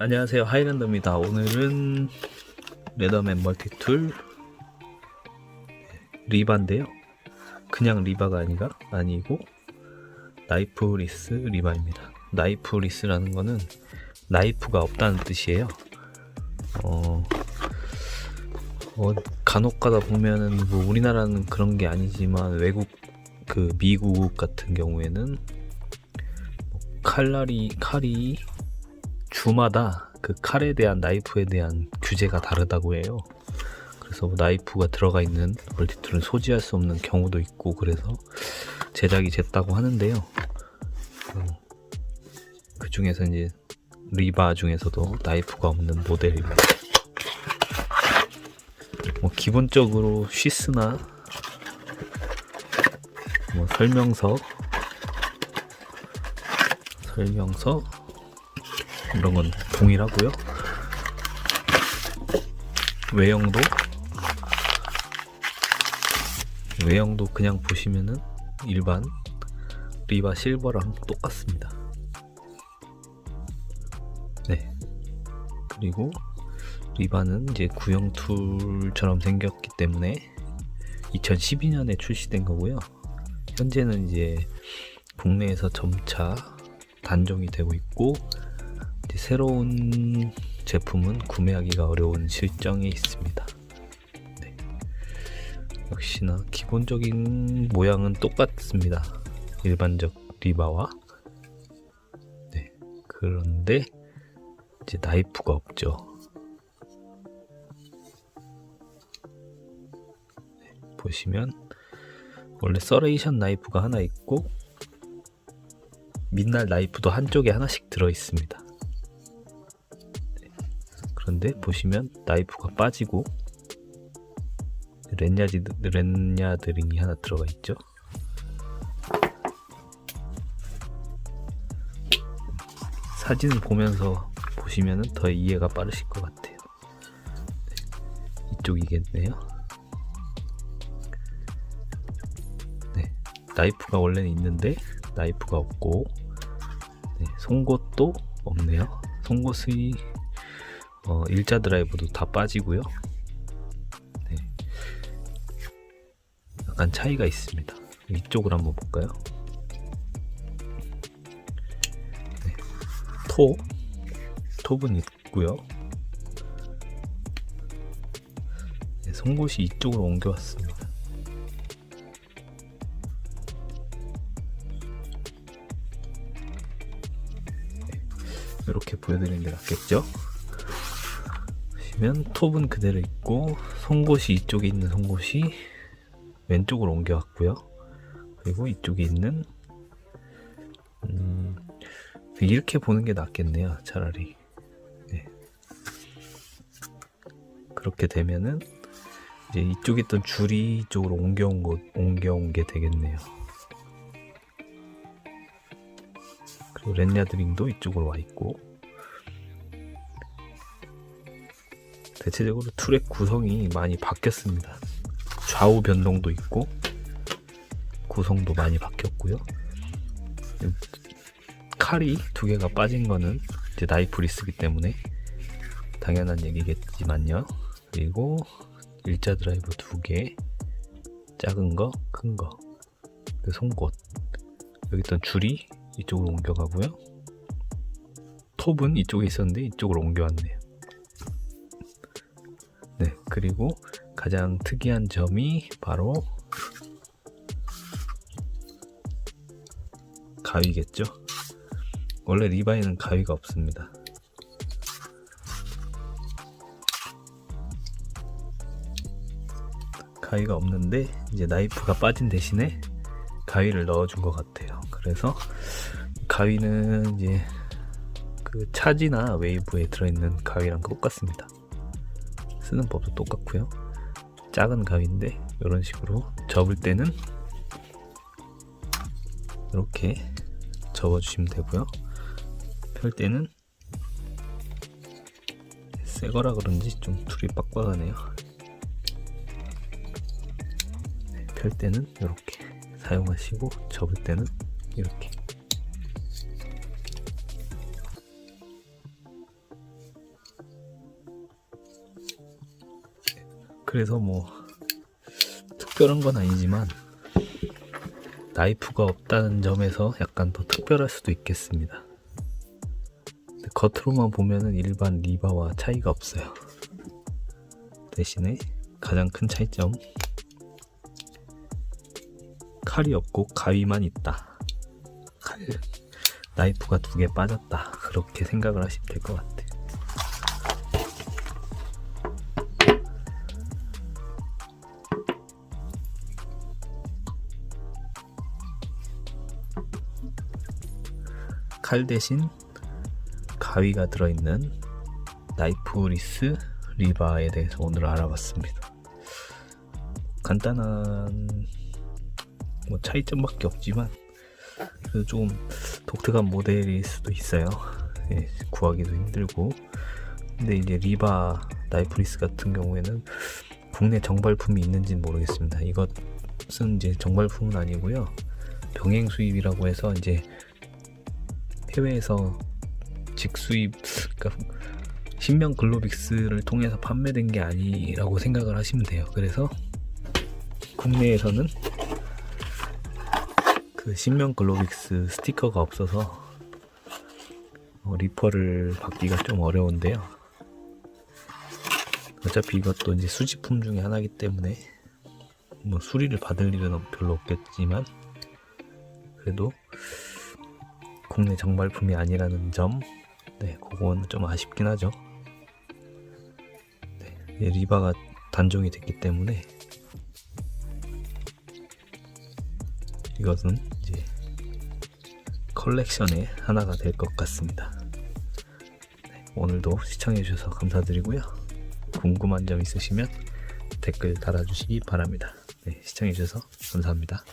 안녕하세요. 하이랜드입니다. 오늘은 레더맨 멀티툴 리바인데요. 그냥 리바가 아니라 아니고 나이프 리스 리바입니다. 나이프 리스라는 거는 나이프가 없다는 뜻이에요. 어, 어, 간혹 가다 보면은 뭐 우리나라는 그런 게 아니지만 외국 그 미국 같은 경우에는 뭐 칼날이 칼이 주마다 그 칼에 대한 나이프에 대한 규제가 다르다고 해요. 그래서 뭐 나이프가 들어가 있는 멀티툴은 소지할 수 없는 경우도 있고 그래서 제작이 됐다고 하는데요. 어, 그 중에서 이제 리바 중에서도 나이프가 없는 모델입니다. 뭐 기본적으로 쉬스나 뭐 설명서 설명서 이런 건 동일하고요. 외형도 외형도 그냥 보시면은 일반 리바 실버랑 똑같습니다. 네. 그리고 리바는 이제 구형 툴처럼 생겼기 때문에 2012년에 출시된 거고요. 현재는 이제 국내에서 점차 단종이 되고 있고 새로운 제품은 구매하기가 어려운 실정에 있습니다. 네. 역시나 기본적인 모양은 똑같습니다. 일반적 리바와. 네. 그런데 이제 나이프가 없죠. 네. 보시면 원래 서레이션 나이프가 하나 있고 민날 나이프도 한쪽에 하나씩 들어 있습니다. 그런데 보시면 나이프가 빠지고 렌야지 렌야드링이 하나 들어가 있죠. 사진을 보면서 보시면 더 이해가 빠르실 것 같아요. 네, 이쪽이겠네요. 네, 나이프가 원래는 있는데 나이프가 없고 네, 송곳도 없네요. 송곳의 어, 일자 드라이버도 다 빠지고요. 네. 약간 차이가 있습니다. 이쪽을 한번 볼까요? 네. 톱, 톱은 있고요. 네, 송곳이 이쪽으로 옮겨왔습니다. 이렇게 보여드리는 게 낫겠죠? 보시면 톱은 그대로 있고 송곳이 이쪽에 있는 송곳이 왼쪽으로 옮겨왔고요. 그리고 이쪽에 있는 음, 이렇게 보는 게 낫겠네요. 차라리 네. 그렇게 되면은 이제 이쪽에 있던 줄이 이쪽으로 옮겨온 거 옮겨온 게 되겠네요. 그리고 렌야드링도 이쪽으로 와 있고 대체적으로 툴의 구성이 많이 바뀌었습니다. 좌우 변동도 있고 구성도 많이 바뀌었고요. 칼이 두 개가 빠진 거는 이제 나이프 리스기 때문에 당연한 얘기겠지만요. 그리고 일자 드라이버 두 개, 작은 거, 큰 거, 그 송곳 여기 있던 줄이 이쪽으로 옮겨가고요. 톱은 이쪽에 있었는데 이쪽으로 옮겨왔네요. 네, 그리고 가장 특이한 점이 바로 가위겠죠. 원래 리바이는 가위가 없습니다. 가위가 없는데 이제 나이프가 빠진 대신에 가위를 넣어준 것 같아요. 그래서 가위는 이제 그 차지나 웨이브에 들어있는 가위랑 똑같습니다. 쓰는 법도 똑같고요. 작은 가위인데 이런 식으로 접을 때는 이렇게 접어주시면 되고요. 펼 때는 새 거라 그런지 좀 툴이 빡빡하네요. 네, 펼 때는 이렇게 사용하시고 접을 때는 이렇게 그래서 뭐 특별한 건 아니지만 나이프가 없다는 점에서 약간 더 특별할 수도 있겠습니다. 겉으로만 보면은 일반 리바와 차이가 없어요. 대신에 가장 큰 차이점 칼이 없고 가위만 있다. 칼 나이프가 두 개 빠졌다. 그렇게 생각을 하시면 될 것 같아. 칼 대신 가위가 들어있는 나이프리스 리바에 대해서 오늘 알아봤습니다. 간단한 뭐 차이점밖에 없지만 조금 독특한 모델일 수도 있어요. 예, 구하기도 힘들고. 근데 이제 리바 나이프리스 같은 경우에는 국내 정발품이 있는지는 모르겠습니다. 이것은 이제 정발품은 아니고요. 병행 수입이라고 해서 이제 해외에서 직수입, 그러니까 신명 글로빅스를 통해서 판매된 게 아니라고 생각을 하시면 돼요. 그래서 국내에서는 그 신명 글로빅스 스티커가 없어서 어, 리퍼를 받기가 좀 어려운데요. 어차피 이것도 이제 수집품 중에 하나이기 때문에 뭐 수리를 받을 일은 별로 없겠지만 그래도 국내 정발품이 아니라는 점, 네, 그건 좀 아쉽긴 하죠. 네, 이 리바가 단종이 됐기 때문에 이것은 이제 컬렉션의 하나가 될 것 같습니다. 네, 오늘도 시청해주셔서 감사드리고요. 궁금한 점 있으시면 댓글 달아주시기 바랍니다. 네, 시청해주셔서 감사합니다.